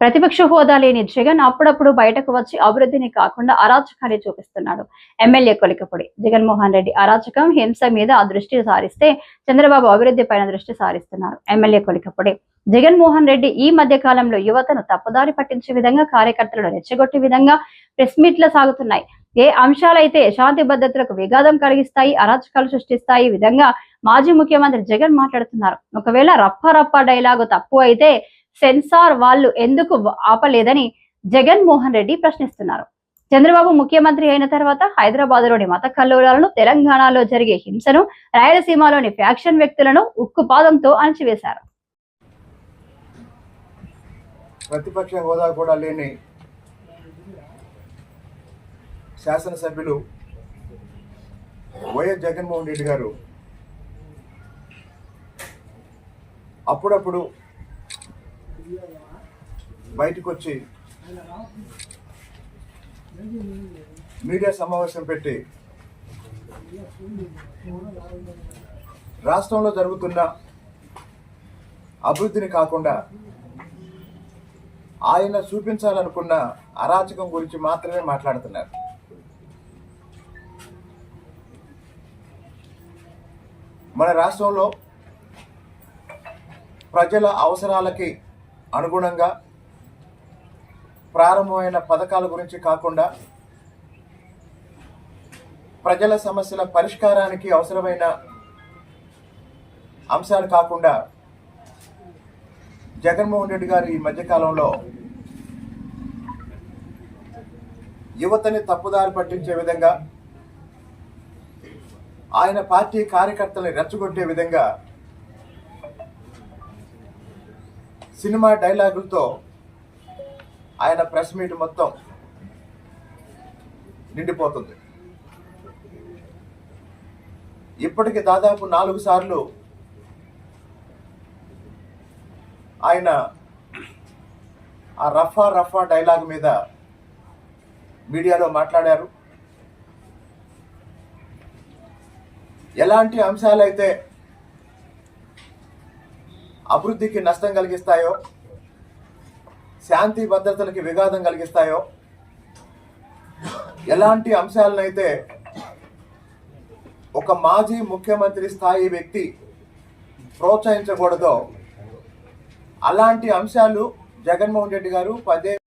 ప్రతిపక్ష హోదా లేని జగన్ అప్పుడప్పుడు బయటకు వచ్చి అభివృద్ధిని కాకుండా అరాచకాన్ని చూపిస్తున్నాడు. ఎమ్మెల్యే కొలికపొడి. జగన్మోహన్ రెడ్డి అరాచకం హింస మీద ఆ దృష్టి సారిస్తే చంద్రబాబు అభివృద్ధి పైన దృష్టి సారిస్తున్నారు. ఎమ్మెల్యే కొలికపొడి. జగన్మోహన్ రెడ్డి ఈ మధ్య కాలంలో యువతను తప్పుదారి పట్టించే విధంగా కార్యకర్తలను రెచ్చగొట్టే విధంగా ప్రెస్ మీట్లు సాగుతున్నాయి. ఏ అంశాలైతే శాంతి భద్రతలకు విఘాతం కలిగిస్తాయి అరాచకాలు సృష్టిస్తాయి విధంగా మాజీ ముఖ్యమంత్రి జగన్ మాట్లాడుతున్నారు. ఒకవేళ రప్ప రప్ప డైలాగు తప్పు అయితే సెన్సార్ వాళ్ళు ఎందుకు ఆపలేదని జగన్మోహన్ రెడ్డి ప్రశ్నిస్తున్నారు. చంద్రబాబు ముఖ్యమంత్రి అయిన తర్వాత హైదరాబాద్లోని మత కల్లోలాలను తెలంగాణలో జరిగే హింసను రాయలసీమలోని ఫ్యాక్షన్ వ్యక్తులను ఉక్కుపాదంతో అణచివేశారు. ప్రతిపక్ష హోదా కూడా లేని శాసనసభ్యులు వైఎస్ జగన్మోహన్ రెడ్డి గారు అప్పుడప్పుడు బయటకు వచ్చి మీడియా సమావేశం పెట్టి రాష్ట్రంలో జరుగుతున్న అభివృద్ధిని కాకుండా ఆయన చూపించాలనుకున్న అరాచకం గురించి మాత్రమే మాట్లాడుతున్నారు. మన రాష్ట్రంలో ప్రజల అవసరాలకి అనుగుణంగా ప్రారంభమైన పథకాల గురించి కాకుండా ప్రజల సమస్యల పరిష్కారానికి అవసరమైన అంశాలు కాకుండా జగన్మోహన్ రెడ్డి గారు ఈ మధ్యకాలంలో యువతని తప్పుదారి పట్టించే విధంగా ఆయన పార్టీ కార్యకర్తల్ని రెచ్చగొట్టే విధంగా సినిమా డైలాగులతో ఆయన ప్రెస్ మీట్ మొత్తం నిండిపోతుంది. ఇప్పటికి దాదాపు నాలుగు సార్లు ఆయన ఆ రఫా రఫా డైలాగ్ మీద మీడియాలో మాట్లాడారు. ఎలాంటి అంశాలైతే అభివృద్ధికి నష్టం కలిగిస్తాయో శాంతి భద్రతలకి విఘాతం కలిగిస్తాయో ఎలాంటి అంశాలనైతే ఒక మాజీ ముఖ్యమంత్రి స్థాయి వ్యక్తి ప్రోత్సహించకూడదో అలాంటి అంశాలు జగన్మోహన్ రెడ్డి గారు పదే